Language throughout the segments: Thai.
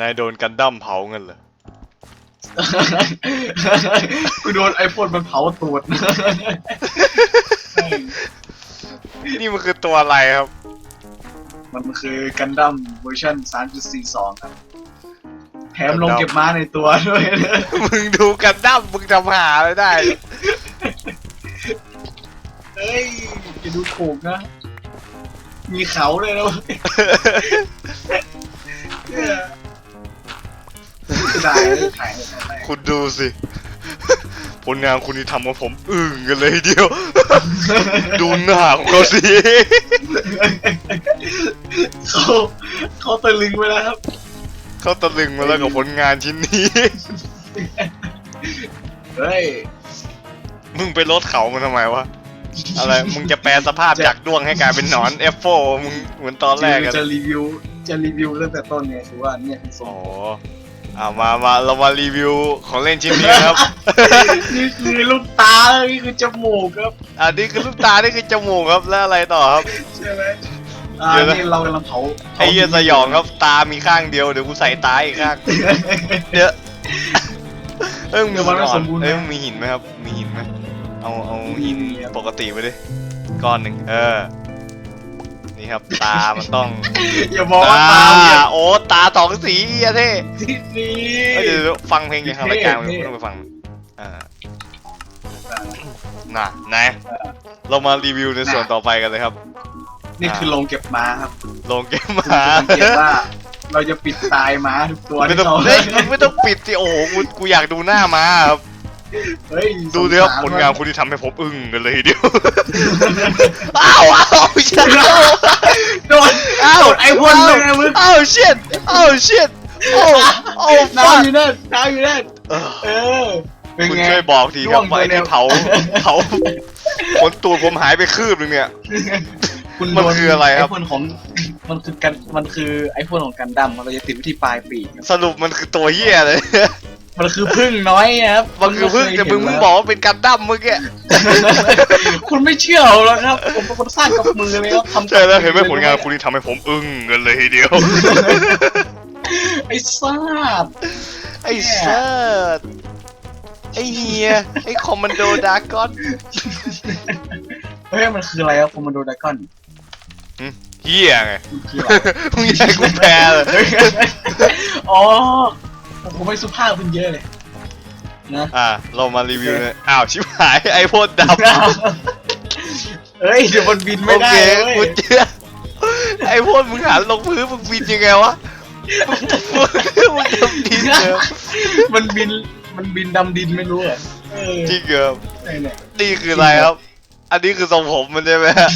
นายโดนกันดั้มเผาเงินเหรอกูโดนไอโฟนมันเผาตูด นี่มันคือตัวอะไรครับ มันคือกันดั้มเวอร์ชัน3.42 ครับ แถมลงเก็บม้าในตัวด้วยนะมึงดูกันดั้มมึงทำหาอะไรได้ เฮ้ยจะดูถูกนะ มีเขาเลยนะเว้ยเนี่ยได้เลยถ่ายเลยถ่ายเลยคุณดูสิ ผลงานคุณที่ทำของผมอึ้งกันเลยทีเดียว ดูหน้าของเขาสิ เขาเขาตะลึงไปแล้วครับ เขาตะลึงมาแล้วกับผลงานชิ้นนี้ เฮ้ย มึงไปลดเขามันทำไมวะ อะไร มึงจะแปลสภาพจากด้วงให้กลายเป็นหนอน F4 มึงเหมือนตอนแรกกันจะรีวิวจะรีวิวตั้งแต่ต้นเนี่ยคือว่าเนี่ยคือทรอ๋งอ อ่ามามาเรามารีวิวของเล่นชิ้นนี้ครับ นี่คือลูกตานี่คือจมูกครับอันนี้คือลูกตา นี่คือจมูกครับ แล้วอะไรต่อครับ ใช่ไหมอ่าเดี๋ยวนะ นี่เรากำลังเผาไอ้เหี้ยสยองครับ ตา มีข้างเดียว เดี๋ยวกูใส่ตาอีกข้าง เดี๋ยวเอ้ยมึงเดี๋ยวมันไม่สมบูรณ์นะเอ้ยมึงมีหินไหมครับ มีหินไหมเอา เอาหินมีครับปกติไปดิ ก้อนหนึ่งเออ นี่ครับ ตา มันต้องอย่าบอกว่าตาตาเนี่ยโอ้ตาสองสีอะเท่ที่นี่เอ้ยเดี๋ยวเดี๋ยวฟังเพลงอย่างทางรายการเท่ไม่ต้องไปฟังอ่าน่ะไหนเรามารีวิวในส่วนต่อไปกันเลยครับนี่คือโรงเก็บม้าครับลงเกมคุณมาจะสังเกตว่า เราจะปิดตายม้าทุกตัวไม่ที่ต้องเขาเฮ้ยไม่ต้องปิดสิโอ้โหกูกูอยากดูหน้ามาครับ เฮ้ยดูดิครับสผสลงานคุณที่ทำให้ผมอึ้งกันเลยทีเดียว อ้าวอ้าวชิตโดนอ้าวโดนไอพ่นเลยนะมึงอ้าวชิตอ้าวชิตโอ้โอ้ฟัน้ำกอยู่นั่นน้ำอยู่นั่นเออเป็นคุณไงช่วยบอกทีครับร่วงว่าไอ้ตัวเดีที่ยวเผาเผาขนตูดผมหายไปคืบนึงเนี่ยคุณมันโดคืออะไรครับไอพ่นของมันคือกันมันคือไอพ่นของกันดั้มเราจะติดไว้ที่ปลายปีกครับสรุปมันคือตัวเหี้ยเลย มันคือพึ่งน้อยครับมันคือพึ่งแต่มึงมึงบอกว่าเป็นกันดั้มเมื่อกี้คุณไม่เชื่อหรอกครับ ผมเป็นคนสร้างกับมือเลยครับทำใช่แล้วเห็นไหมผลงานคุณที่ทำให้ผมอึ้งกันเลยทีเดียว ไอ้ซาดไอ้เซิร์ดไอ้เฮียไอ้คอมมานโดดากอนเฮ้ยมันคืออะไรครับคอมมานโดดากอนเฮียไงมันคืออะไรมึงอยากให้กูแปลเลยอ๋อ ผมไม่สุภาพขึ้นเยอะเลย นะอะเรามารีวิวเลยอ้าว ชิบหายไอโฟนดำเฮ้ยเดี๋ยวมันบินไม่โอได้เคเว้ยกูเชื่อไอโฟนมึงหันลงพื้นมึงบินยังไงวะมึงทำดินเหรอมันบินมันบินดำดินไม่รู้เหรอเออจริงเหรอไอ้เนี่ยนี่คืออะไรครับ อันนี้คือทรงผมมันใช่ไหมฮะ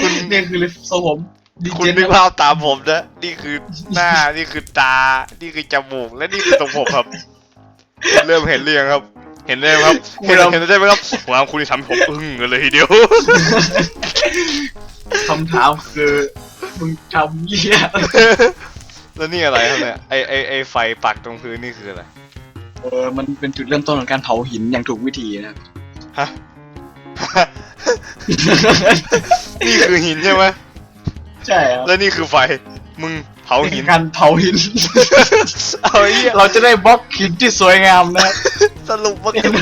คุณ เนี่ยคือทรงผม ดีคุณเจนึกภาพตามผมนะ นี่คือหน้า นี่คือตา นี่คือจมูก และนี่คือทรงผมครับ เริ่มเห็นเรียงครับ เห็นได้ไหมครับ เห็นเห็นได้ไหมครับผมว่าคุณที่ทำให้ผมอึ้งกันเลยทีเดียวคำถามคือมึงทำเหี้ยแล้วนี่อะไรครับเนี่ยไอไอไอไฟปักตรงพื้นนี่คืออะไร เออ มันเป็นจุดเริ่มต้นของการเผาหินอย่างถูกวิธีนะครับฮะ นี่คือหินใช่ไหม ใช่ครับแล้วนี่คือไฟ มึงเผาหิน การเผาหิน เอาไอ้เหี้ยเราจะได้บล็อกหินที่สวยงามนะ สรุปมันคือ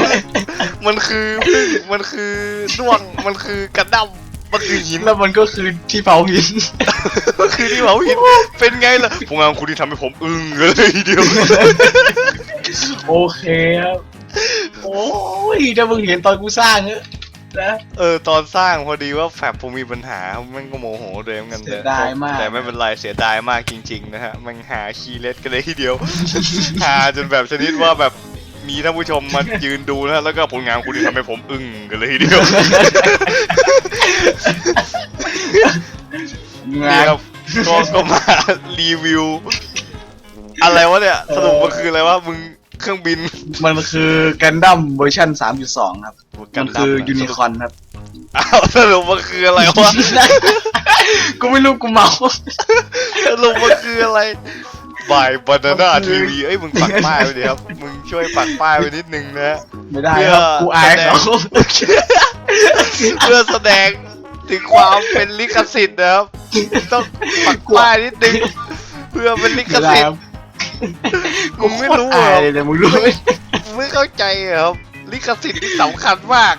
มันคือพึ่งมันคือด้วงมันคือกระดัมมันคือหิน แล้วมันก็คือที่เผาหินมันคือที่เผาหินเป็นไงล่ะผลงานคุณที่ทำให้ผมอึ้งกันเลยทีเดียว โอเคครับ โอ้ยถ้ามึงเห็นตอนกูสร้างเนอะ นะ เออตอนสร้างพอดีว่าแฟบผมมีปัญหามันก็โมโหเลยเหมือนกันเสียดายมาก แต่ไม่เป็นไรเสียดายมากจริง ๆ นะฮะมันหาคีย์เลสกันเลยทีเดียว หาจนแบบชนิดว่าแบบมีท่านผู้ชมมายืนดูนะแล้วก็ผลงานคุณที่ทำให้ผมอึ้งกันเลยทีเดียวงานี่นครับก็ก็มารีวิว อะไรวะเนี่ยสรุปมันคืออะไรวะมึง เครื่องบินมันคือกันดั้มเวอร์ชัน3.2 ครับมันคือยูนิคอร์นครับอ้าวสรุปมันคืออะไรวะกูไม่รู้กูเมาสรุปมันคืออะไรบายบานาน่ามันคืทีอวีเอ้ยมึงปักป้ายไว้ดิครับ มึงช่วยปักป้ายไว้นิดนึงนะไม่ได้ครับกูอายเขาเพื่อแสดงถึงความเป็นลิขสิทธิ์นะครับ ต้องปักป้ายนิดนึง เพื่อเป็นลิขไม่ได้สิทครัธิ์ บมึงไม่รู้โคตเหรอาอยเลยเนี่ยมึงรู้ไหมมึงไม่เข้าใจเหรอครับลิขสิทธิ์นี่สำคัญมาก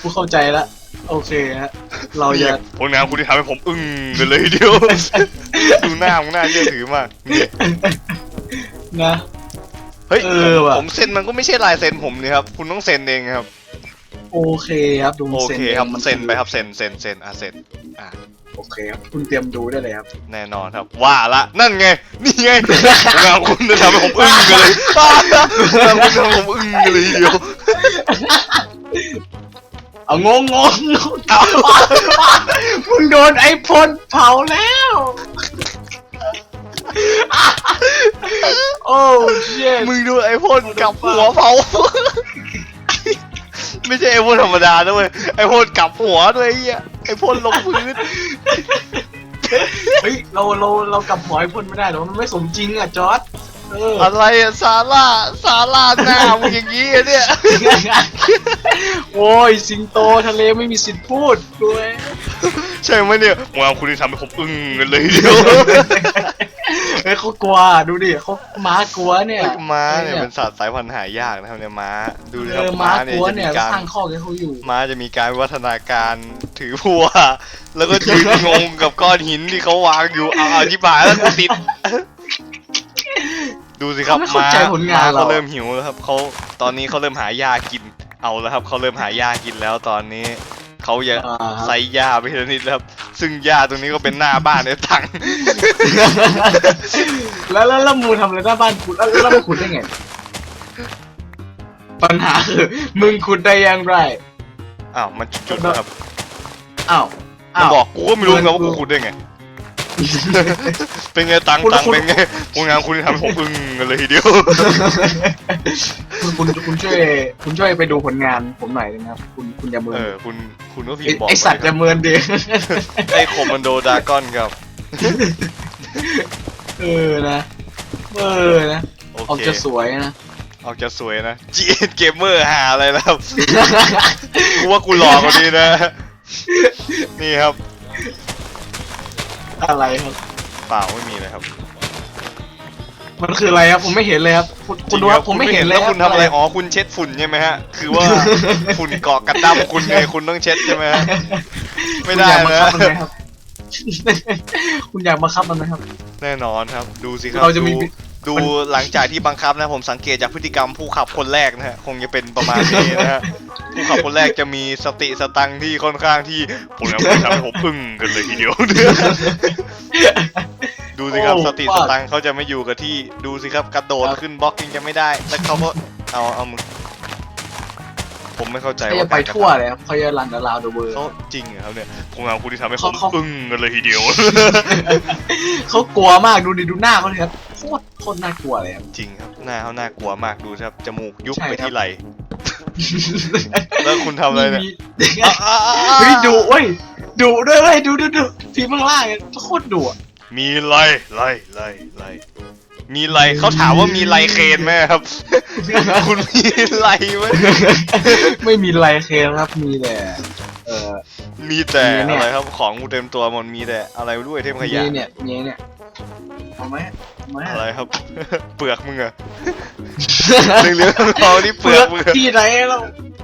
กูเข้าใจละโอเคฮะเราจะผลงานคุณที่ทำให้ผมอึ้งกันเลยทีเดียวดูหน้ามึงน่าเชื่อถือมากนี่นะ เฮ้ยเออว่ะ ผมเซ็นมันก็ไม่ใช่ลายเซ็นผมนี่ครับ คุณต้องเซ็นเองครับ โอเคครับดูโอเซ็นเคครับมันเซ็นไปครับเซ็นเซ็นเซ็นอะเซ็นอะโอเคครับคุณเตรียมดูได้เลยครับ แน่นอนครับว่าละนั่นไง นี่ไงผลงานคุณจะทำให้ผมอึ้งกันเลยป้าผลงานคุณทำให้ผมอึ้งกันเลยทีเดียวเอางงงงงงเอามึงโดนไอพลเผาแล้ว โอ้เชี่ยมึงดูไอ้พ่นกับหัวเผา ไม่ใช่ไอ้พ่นธรรมดาด้วยไอ้พ่นกับหัวด้วยไอ้เหี้ยไอ้พ่นลงพื้นเฮ้ยเราเราเรากลับหมอไอพลไม่ได้หรอกมันไม่สมจริงอะจอร์ดเอออะไรอะซาร่าซาร่าหน้ามึงอย่างนี้อะเนี่ยโอ้ยสิงโตทะเลไม่มีสิทธิ์พูดด้วยใช่ไหมเนี่ยผลงานคุณที่ทำให้ผมอึ้งกันเลยทีเดียว เฮ้ยเขากลัวดูดิเขาม้ากลัวเนี่ย ม้าเนี่ยเป็นสัตว์สายพันธุ์หายากนะครับเนี่ยม้าดูนะเอครับอม้าม้ากเนี่ยลัวจะเนี่มียการ สร้างข้อกให้เขาอยู่ ม้าจะมีการวิวัฒนาการถือพัว แล้วก็ยืนงงกับก้อนหินที่เขาวางอยู่เอาเอาที่บายแล้วกูติด ดูสิครับเขาไม่เข้าม้าใจผลงานม้เรา เขาเริ่มหิวแล้วครับเขาตอนนี้เขาเริ่มหายากิน เอาแล้วครับเขาเริ่มหายากินแล้วตอนนี้ เขาจะอ่าใส่ยาไปทีละนิดแล้วครับซึ่งยาตรงนี้ก็เป็นหน้าบ้านในถัง แล้วแล้วแล้วมูทำอะไรหน้าบ้านขุดแล้วแล้วมึงขุดได้ไง ปัญหาคือมึงขุดได้อยังไรอ้าวมันจุดๆนะครับอ้าวมันอ้าวบอกกูก็ไม่รู้ไงว่าเพื่กูอนกูขุดได้ไง เป็นไงตังคุณตังคุณเป็นไงผลงานคุณทำให้ผมอึ้งกันเลยทีเดียว คุณคุณคุณช่วย คุณช่วยไปดูผลงานผมหน่อยได้ไหมครับ คุณคุณอย่าเมินเออคุณคุณก็พิมไอ้พ์บอกไอสัตว์อย่าเมินดิไอคอมมานโดดากอนครับ เออนะ เออนะโอออกเคจะสวยนะออกจะสวยนะจีเกมเมอร์หาอะไรแล้วครับกูว่ากูหลอกกว่านี้นะ นี่ครับ อะไรครับ เปล่าไม่มีเลยครับมันคืออะไรครับผมไม่เห็นเลยครับคุณคุณดูจคริรังบผมไม่เห็นเลยแล้วครับคุณทำอะไรอ๋อคุณเช็ดฝุ่นใช่ไหมฮะ คือว่า ฝุ่นเกาะกันดั้มคุณไงคุณต้องเช็ดใช่ไหมฮะไม่ได้คุณอยากบังนะคับมันไหมครับ คุณอยากบังคับมันไหมครับ แน่นอนครับ ดูสิครับเราจะมีดู ดูหลังจากที่บังคับนะผมสังเกตจากพฤติกรรมผู้ขับคนแรกนะฮะคงจะเป็นประมาณนี้นะฮะผู้ขับคนแรกจะมีสติสตังค์ที่ค่อนข้างที่ผมแล้วทำให้ผมอึ้งกันเลยทีเดียวดูสิครับโอ้สติสตังค์เขาจะไม่อยู่กับที่ดูสิครับกระโดดขึ้นบล็อกยังจะไม่ได้แล้วเขาก็เอาเอามือผมไม่เข้าใจเขาว่าจะไปทั่วเลยครับเขาจะรันดาราวเดอะเวิร์เขาจริงเหรอครับเนี่ยผมเอาคุณที่ทำให้ผมเขาเขาอึ้งกันเลยทีเดียวเขากลัวมากดูดิดูหน้าเขาเลยครับโค ตรโคตรน่ากลัวเลยครับจริงครับหน้าเขาน่ากลัวมากดูสิครับจมูกยุบใช่ไปครับที่ไหล่แล้วคุณทำอะไรเนี่ยมีเฮ้ยดุเว้ยดุด้วยเว้ยดูดูดูทีมข้างล่างเนี่ยโคตรดุอะมีไล่ไล่ไล่ไล่มีไล่เขาถามว่ามีไลเคนไหมครับ คุณมีไลไหมไม่มีไรเคนครับมีแต่เอ่อมีแต่มีเนี่ยอะไรครับของกูเต็มตัวมันมีแต่อะไรด้วยเทมขมียะเนี่ยมีเนี่ยเอาไหม เอาไหมอะไรครับ เปลือกมึงอะเรื่องๆทองนี่เปเปลืลืออกกมึงอะที่ไหนแล้ว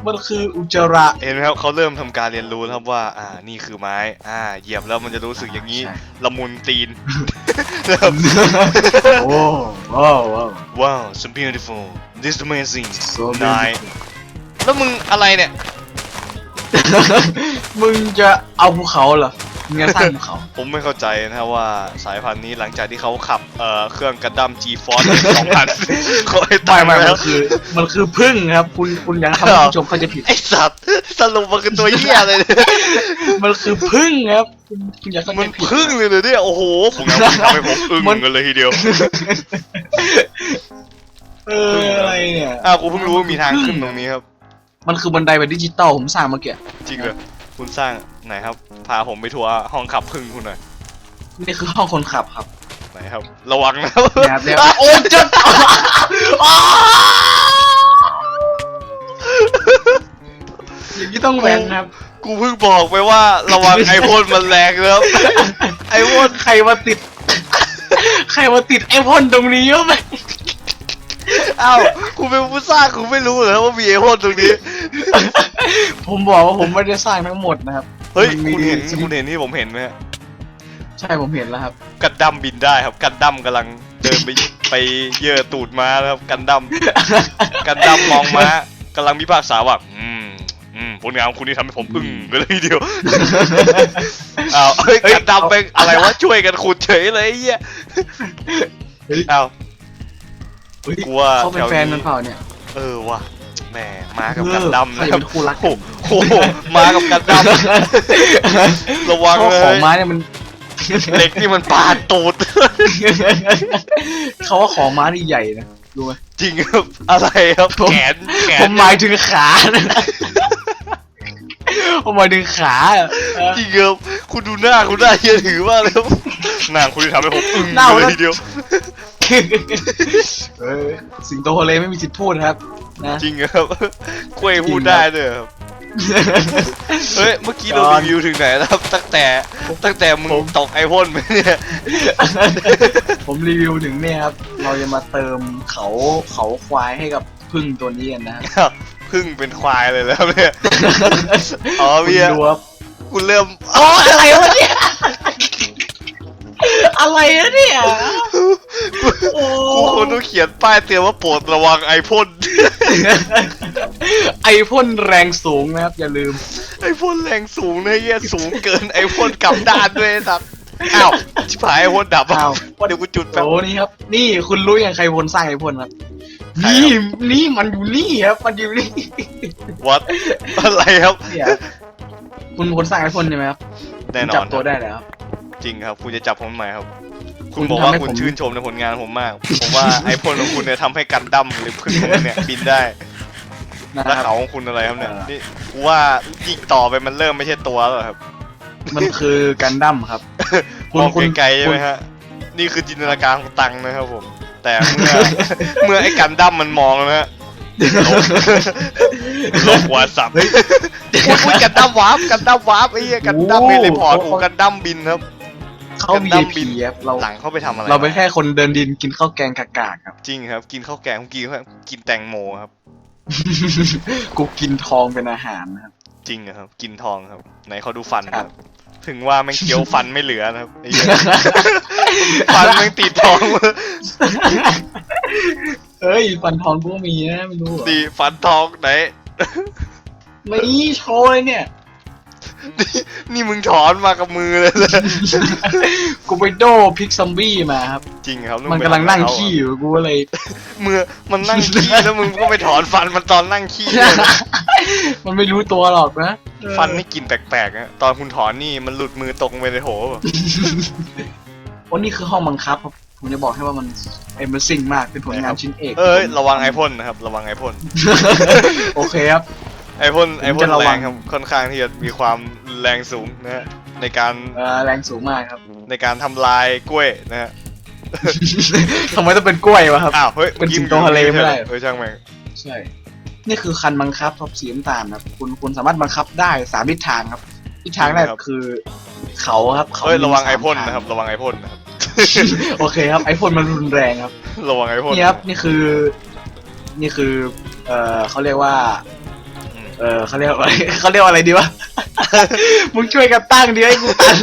มันคืออุจจาระ เห็นไหมครับเขาเริ่มทำการเรียนรู้แล้วครับว่า อ่านี่คือไม้ อ่า เหยียบแล้วมันจะรู้สึกอย่างนี้ใช่ ละมุนตีนนะครับโอ้ว้าวว้าว ว้าว so beautiful this is amazing So nice แล้วมึงอะไรเนี่ย มึงจะเอาภูเขาเหรอ มึงจะสร้างภูเขา ผมไม่เข้าใจนะครับว่าสายพันธุ์นี้หลังจากที่เขาขับเอ่อเครื่องกระดัม G-Force 2000เขาให้ไม่ตายไม่แล้มัวนคือ มันคือพึ่งครับ คุณคุณอยังทำให้ผู้ชมเขาใจะผิด ไอสัตว์สรุปมันคือตัวเหี้ยเลยเนี่ยมันคือพึ่งครับ คุณคุณอย่าเข้ามัใจนผิด พึ่งเลยเลยเนี่ยโอ้โหผมอยากทำให้ผมอึ้งมัน กันเลยทีเดียวเอออะไรเนี่ย อ้าวกูเพิ่งรู้ว่ามีทางขึ้นตรงนี้ครับ มันคือบันไดแบบดิจิตอลผมสร้างเมื่อกี้ จริงเลย คุณสร้างไหนครับ พาผมไปทัวร์ห้องขับพึ่งคุณหน่อยนี่คือห้องคนขับครับไหนครับ ระวังนะนะครับเดี๋ยวโอ้จะอ้าวอย่างนี้ต้องแหวนครับ กูเพิ่งบอกไปว่าระวังไอพ่นมันแรงนะครับไอพ่นใครมาติด ใครมาติดไอพ่นตรงนี้วะไหมอ้าวคุณเป็นผู้สร้างคุณไม่รู้เหรอว่ามีไอพ่นตรงนี้ ผมบอกว่าผมไม่ได้สร้างทั้งหมดนะครับเฮ้ยมันมีคุณเห็นสลิปคุณเห็นที่ผมเห็นไหมฮะใช่ผมเห็นแล้วครับ กันดั้มบินได้ครับ กันดั้มกำลังเดินไปไปเยื่อตูดม้าแล้วครับกันดั้มกันดั้มมองม้ากำลังมีภาคษาว่าอืมอืมผลงานของคุณนี่ทำให้ผมอึ้งกันเลยทีเดียวอ้าวเฮ้ยเฮ้ยกันดั้มไปอะไรวะช่วยกันขุดเฉยเลยไอ้เหี้ยเฮ้ย อ้าวเฮ้ยกลัวเขาเป็นแถวแฟนกันเปล่าเนี่ย เออว่ะ แหมมากับกันดั้มใครนะครับเป็นคู่รักโอ้โหมากับกันดั้มระวังเพราะเลของยไม้เนี่ยมันเหล็กนี่มันปาดตูดเขาว่าของม้านี่ใหญ่นะรู้ไหมจริงครับอะไรครับผมแขนแขผนมหมายถึงขานะผมหมายถึงขาอะเออจริงครับคุณดูหน้าคุณหน้าเฮียถือมากเลยครับหน้าคุณที่ทำให้ผมอึ้งหน้าผมเลยทีเดียว เออสิงโตทะเลไม่มีสิทธิ์พูดนะครับ นะ จริงครับกล้วยพูดได้ด้วยครับเฮ้ยเมื่อกี้เราจอห์นรีวิวถึงไหนแล้วครับตั้งแต่ตั้งแต่มึงผมตกไอพ่นไปเนี่ยผมรีวิวถึงเนี่ยครับ เราจะมาเติมเขาเขาควายให้กับพึ่งตัวนี้กันนะครับพึ่งเป็นควายเลยแล้วเนี่ยอ๋อคุณเมียดูครับคุณเริ่มโอ้อะไรวะเนี่ย อะไรอะเนี่ย โอ้กูคนต้องเขียนป้ายเตือนว่าโปรดระวังไอพ่น ไอพ่นแรงสูงนะครับ อย่าลืม ไอพ่นแรงสูงนะเฮียสูงเกินไอพ่นกลับด้านด้วยสัตว์อ้าวชิบหายไอพ่นดับอ้าว ว่าเดี๋ยวกูจุดแป๊บ โอ้นี่ครับ นี่คุณรู้ยังใครพ่นสร้างไอพ่นครับ ใครนี่ครับนี่มันอยู่นี่ครับ มันอยู่นี่วัดอะไรครับ เนี่ยคุณพ่นสร้างไอพ่นใช่ไหมครับแน่นจัอบนตัวได้แล้วครับ จริงครับ คุณจะจับผมทำไมครับ คุคุณณบอกว่าทำให้คุณผมชื่นชมในผลงานผมมาก ผมว่าไอพ่นของคุณเนี่ยทำให้กันดั้มหรือพึ่งของคุณเนี่ยบินได้นะแล้วครับ เขาของคุณอะไรครับเนี่ยเออนี่กูว่ายิ่งต่อไปมันเริ่มไม่ใช่ตัวแล้วครับมันคือกันดั้มครับคุมณองคุณไกลๆใช่ไหมฮะนี่คือจินตนาการของตังนะครับผม แต่เมื่อ เมื่อไอ้กันดั้มมันมองนะฮะลบลบวาสับอุ้ยกันดั้มวาร์ปกันดั้มวาร์ปไอ้เหี้ยกันดั้มเฮลิพอร์ตโอ้กันดั้มบินครับ เขากันดั้ม VIP บินครับเรา หลังเข้าไปทำอะไรเราเป็นแค่คนเดินดินกินข้าวแกงกากๆครับ จริงครับ กินข้าวแกงผมกินครับกินแตงโมครับ กูกินทองเป็นอาหารนะครับ จริงอะครับ กินทองครับไหนเขาดูฟันคครัรับ บ ถึงว่าแม่งเคี้ยวฟันไม่เหลือนะครับไอ้เหี้ยฟันแม่งติดทองเฮ้ยฟันทองกูก็มีนะไม่รู้เหรอดีฟันทองไหน ไม่โชว์เลยเนี่ย นี่มึงถอนมากับมือเลยเลยกูไปโดพิกซอมบี้มาครับ จริงครับมันกำลังนั่งขี้อยู่กูก็เลยมือมันนั่งขี้แล้วมึงก็ไปถอนฟันมันตอนนั่งขี้เลยนะมันไม่รู้ตัวหรอกนะเออฟันนี่กลินแปลกๆอะตอนคุณถอนนี่มันหลุดมือตกลงไปในโถแบบโอ้นี่คือห้องบังคับครับผมจะบอกให้ว่ามัน Amazing มากเป็นผลงานชิ้นเอก เอ้ย ระวังไอพ่นนะครับ ระวังไอพ่น โอเคครับ ไอพ่นไอพ่นจะระแรวังงครับค่อนข้างที่จะมีความแรงสูงนะฮะในการเอ่อแรงสูงมากครับในการทำลายกล้วยนะฮะทำไมต้องเป็นกล้วยวะครับอ้าวเฮ้ยเป็นสิงโตทะเลไม่ได้เฮ้ยช่างแม่งใช่นี่คือคันบังคับท็อปสีน้ำตาลครับคุณคุณสามารถบังคับได้สามทิศทางครับทิศทางแรกคือเขาครับเขาเฮ้ยระวังมีไอสามพ่นทางนะครับ ระวังไอพ่นนะครับโอเคครับไอพ่นมันรุนแรงครับ ระวังไอพ่นนี่ครับนี่คือ นี่คือ เอ่อเขาเรียกว่าอืม เออเขาเรียกว่าเขาเรียกว่าอะไรดีวะ มึงช่วยกันตั้งดิให้กูตัน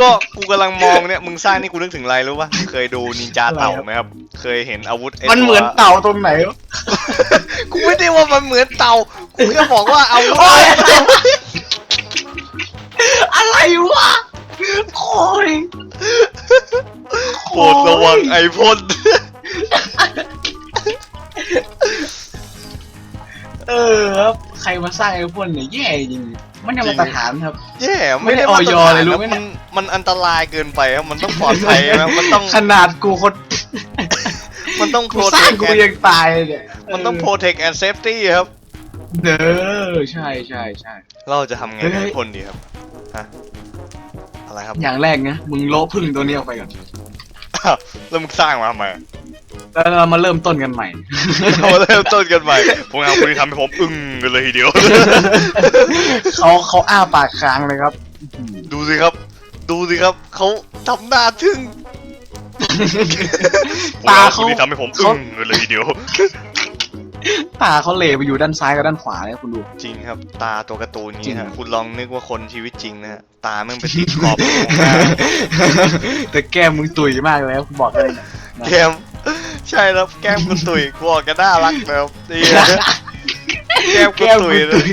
ก็กูกำลังมองเนี่ยมึงสร้างนี่กูนึกถึงอะไรรู้ป่ะเคยดูนินจาอะไรเต่าครับไหมครับ เคยเห็นอาวุธไมันเหมือนตัวเต่าตรงไหนวะกูไม่ได้ว่ามันเหมือนเต่ากูแค่บอกว่าอาวุธโอ๊ยอะไรวะโอ้ยโปรดระวังไอพ่นเออครับ ใครมาสร้างไอ้พวกเนี่ยแย่จริงมันยังมาตรฐานครับ แย่ไม่ได้มาตรออยฐานเลยรู้นะไหมเนี่มันยมันอันตรายเกินไปครับมันต้องปลอดภัยนะมันต้องขนาดกูคนมันต้องกูสร้าง protect กู and ยังตายเลยเนี่ยมันต้อง protect and safety ครับเด้อใช่ใช่ใช่เราจะทำไงเฮ้กับยไอพ่นดีครับฮะอะไรครับอย่างแรกนะมึงโละพึ่งตัวนี้ออกไปก่อน อ้าวแล้วมึงสร้างมาทำไมแล้วเรามาเริ่มต้นกันใหม่ เราเริ่มต้นกันใหม่ผมเอาคุณทำให้ผมอึ้งกันเลยทีเดียว เขาเขาอ้าปากค้างเลยครับ ดูสิครับ ดูสิครับ เขาทำหน้าทึ่งตาตาเขาเขาที่ทำให้ผมเขาอึ้งเลยทีเดียว ตาเขาเหลไปอยู่ด้านซ้ายกับด้านขวาเลยคุณดู จริงครับ ตาตัวการ์ตูนจรินี้ง ฮะคุณลองนึกว่าคนชีวิตจริงนะฮะตาแม่งเป็นติดขอบตรงหน้าแต่แก้มมึงตุยมากเลยนะคุณบอกเลยนะ แก้มใช่ครับแก้มคุณตุ๋ยกูบอกกันน่ารักนะครับนี่แก้มคุณแก้มตุ๋มึยงนะตุย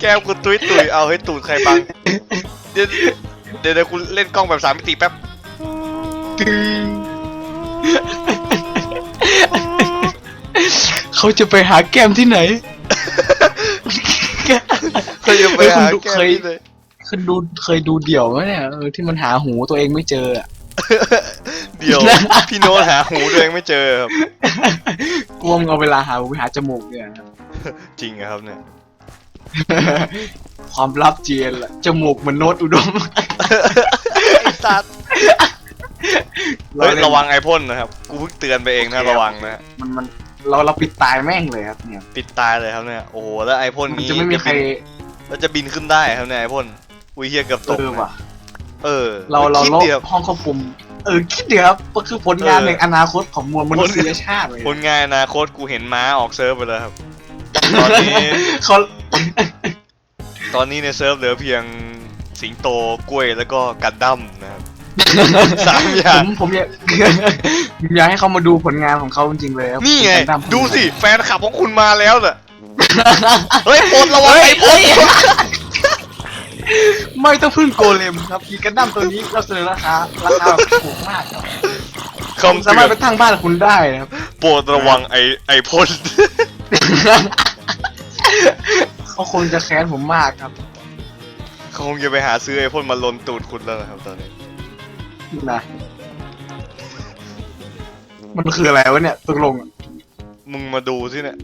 แก้มคุณตุ๋ยตุ๋ยเอาให้ตูดใครบัง เดี๋ยวเดี๋ยวเดี๋ยวคุณเล่นกล้องแบบสามมิติแป๊บตึง เขาจะไปหาแก้มที่ไหนเคยจะไปหาเฮ้ยคุณดูแก้มเคยที่ไหนเคยดูเคยดูเดี่ยวไหมเนี่ยเออที่มันหาหูตัวเองไม่เจออะเดี๋ยวพี่โน้ตหาหูตัวเองไม่เจอครับกลัวมึงเอาเวลาหาหูไปหาจมูกเนี่ยนะจริงอะครับเนี่ย ความลับเจียนละจมูกเหมือนโน้ตอุดมไอ้สัตว์เฮ้ยระวังไอพ่นนะครับ กูเพิ่งเตือนไปเองนะระวังนะฮะมันมัน เราเราปิดตายแม่งเลยครับเนี่ยปิดตายเลยครับเนี่ยโอ้โหแล้วไอพ่นมันนี้จะไม่มีใคร แล้วจะบินขึ้นได้ครับเนี่ยไอพ่นอุ้ยเฮียเกือบตกเออนะว่ะ เออเราเราคิดลบเดียว ห้องควบคุม เออคิดเดียวครับก็คือผลงานเออ ในอนาคตของมวลมนุษยชาติเลยผลงานอนาคตกูเห็นม้าออกเซิร์ฟไปแล้วครับ ตอนนี้ เขา ตอนนี้ในเซิร์ฟเหลือเพียงสิงโตกล้วยแล้วก็กันดั้มนะครับ สามอผย่างมผมอยาก ผมอยากให้เขามาดูผลงานของเขาจริงๆเลยครับนี่ไงกันดั้มดูสิแฟนคลับของคุณมาแล้วน่ะเฮ้ยโปรดระวังเฮ้ยไอ้พ่นเฮ้ยไม่ต้องพึ่งโกเลมครับมีกันดั้มตัวนี้เราเสนอราคาราคาแบบถูกมากครับผมคำสาเตืมารอถนไปตั้งบ้านคุณได้นะครับ โปรดระวังไอ้ไอ้พ่นเขาคงจะแค้นผมมากครับเขาคงจะไปหาซื้อไอ้พ่นมาลนตูดคุณแล้วนะครับตอนนี้ นะมันคืออะไรวะเนี่ยตกลงมึงมาดูสิเนี่ย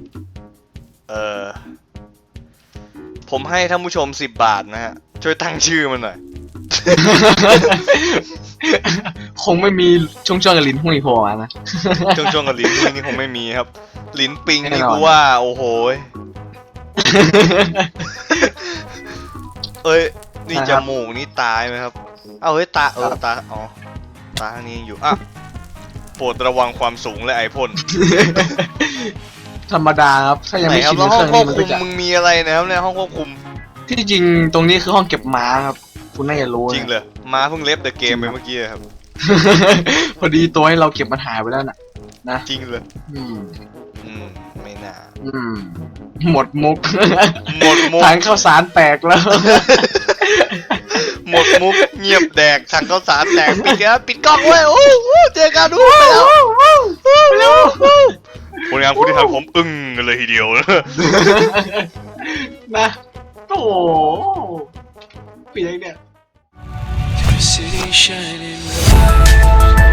เออ ผมให้ท่านผู้ชมสิบบาทนะฮะ ช่วยตั้งชื่อมันหน่อย คงไม่มีช่วงช่วงๆกับลิ้นหุ้ยโผล่มานะ ช่วงช่วงๆกับลิ้นปิงนี่คงไม่มีครับ ลิ้นปิงแน่นี่นอนกูว่า โอ้โหยเอ้ย นี่จมูกนี่ตายไหมครับ เอาเฮ้ยตาเออตาอ๋อตาข้างนี้ยังอยู่อะโปรดระวังความสูงและไอพ่นธรรมดาครับ ถ้ายังไหนไม่ครับชินแล้วกับห้เคองรื่องควบคุมนี้มันก็จะมึงมีอะไรนะครับในห้องควบคุมที่จริงตรงนี้คือห้องเก็บม้าครับ คุณน่าจะรู้นะ จริงเลยม้าเพิ่งเล็บเดอะเกมไปเมื่อกี้ครับ พอดีตัวให้เราเก็บมันหายไปแล้วน่ะนะจริงเลยอืม อืมไม่น่าอืม หมดมุก หมดมุกทางข้าวสารแตกแล้ว หมดมุกเงียบแดกทางข้าวสารแตกปิดกันปิดกล้องเว้ยโอ้โหเจอกันดูไปแล้วผลงานคุณที่ทำผมอึ้งกันเลยทีเดียวนะนะโอ้โหเปียกเนี่ย City shining bright